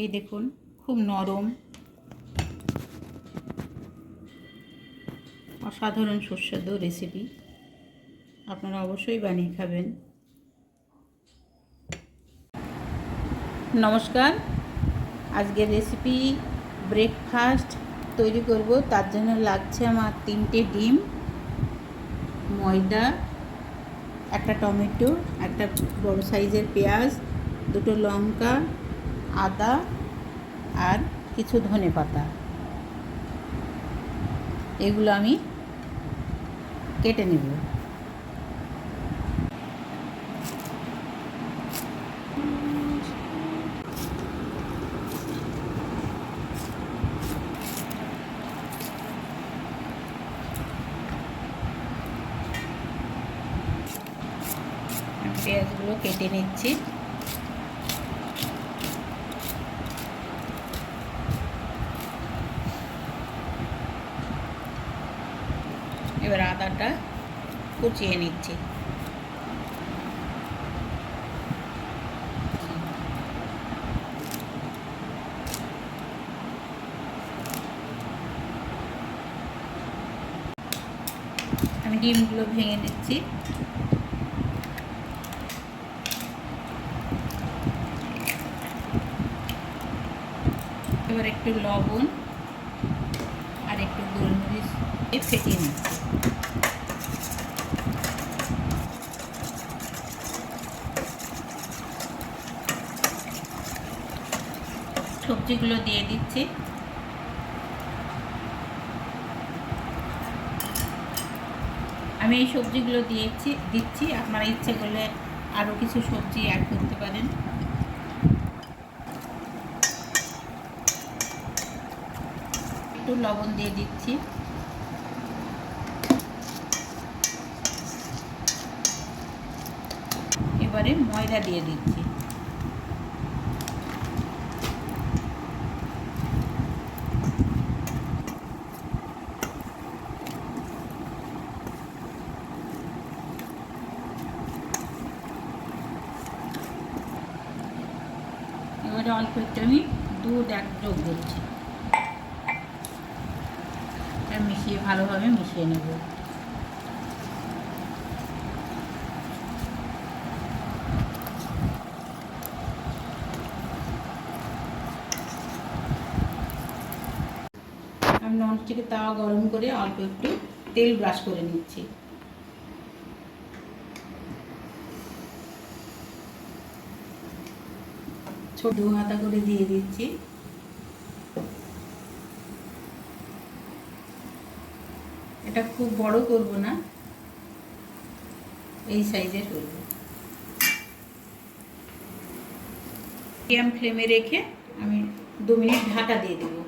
এই দেখুন, খুব নরম। অসাধারণ সুস্বাদু রেসিপি আপনারা অবশ্যই বানিয়ে খাবেন। নমস্কার। আজকের রেসিপি ব্রেকফাস্ট তৈরি করব। তার জন্য লাগছে আমার তিনটে ডিম, ময়দা, একটা টমেটো, একটা বড় সাইজের পেঁয়াজ, দুটো লঙ্কা আদা আর কিছু ধনে পাতা। এগুলো আমি কেটে নেব। পেঁয়াজগুলো কেটে নিচ্ছি। এবার আদাটা কুচিয়ে নিচ্ছি। আমি ডিমগুলো ভেঙে নিচ্ছি এবার একটু লবণ একটু গোলমরিচ ফেটিয়ে নিচ্ছি সবজিগুলো দিয়ে দিচ্ছি। আমি এই সবজিগুলো দিয়েছি, দিচ্ছি। আপনারা ইচ্ছে করলে আরও কিছু সবজি অ্যাড করতে পারেন। একটু লবণ দিয়ে দিচ্ছি। এবারে ময়দা দিয়ে দিচ্ছি। এবারে অল্প একটু আমি দুধ এক যোগ করছি মিশিয়ে, ভালোভাবে মিশিয়ে নেব। আমি ননস্টিকের তাওয়া গরম করে অল্প একটু তেল ব্রাশ করে নিচ্ছি। ছোট হাতা করে দিয়ে দিচ্ছি। এটা খুব বড় করব না। এই সাইজের করব। মিডিয়াম ফ্লেমে রেখে আমি দু মিনিট ঢাকা দিয়ে দেবো।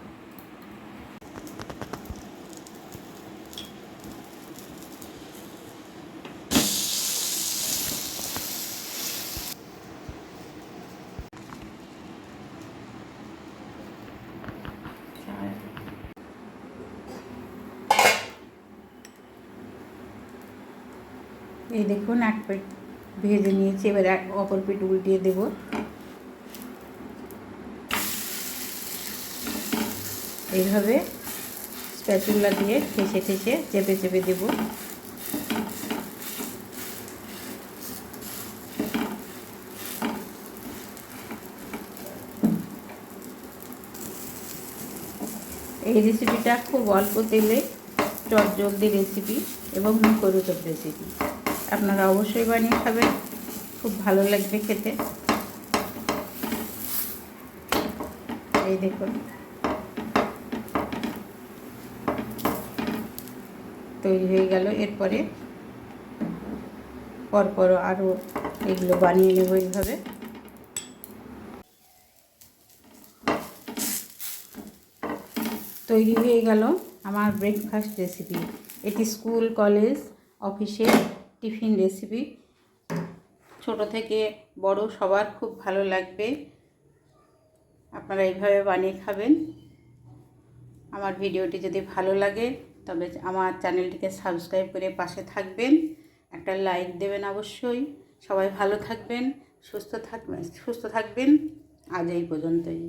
এই দেখুন, এক পেট ভেজে নিয়েছি, এবার এক অপর পেট উল্টিয়ে দেব। এইভাবে স্প্যাচুলা দিয়ে ঠেসে ঠেসে চেপে চেপে দেব। এই রেসিপিটা খুব অল্প তেলে চট জলদি রেসিপি এবং মুখরোচক রেসিপি আপনারা অবশ্যই বানিয়ে খাবেন। খুব ভালো লাগবে খেতে। এই দেখুন। তৈরি হয়ে গেল। এরপরে পরপর আরও এগুলো বানিয়ে নেব এইভাবে। তৈরি হয়ে গেল আমার ব্রেকফাস্ট রেসিপি এটি স্কুল, কলেজ, অফিসের টিফিন রেসিপি। ছোট থেকে বড় সবার খুব ভালো লাগবে। আপনারা এইভাবে বানিয়ে খাবেন। আমার ভিডিওটি যদি ভালো লাগে, তবে আমার চ্যানেলটিকে সাবস্ক্রাইব করে পাশে থাকবেন। একটা লাইক দেবেন অবশ্যই। সবাই ভালো থাকবেন, সুস্থ থাকবেন সুস্থ থাকবেন। আজ এই পর্যন্তই।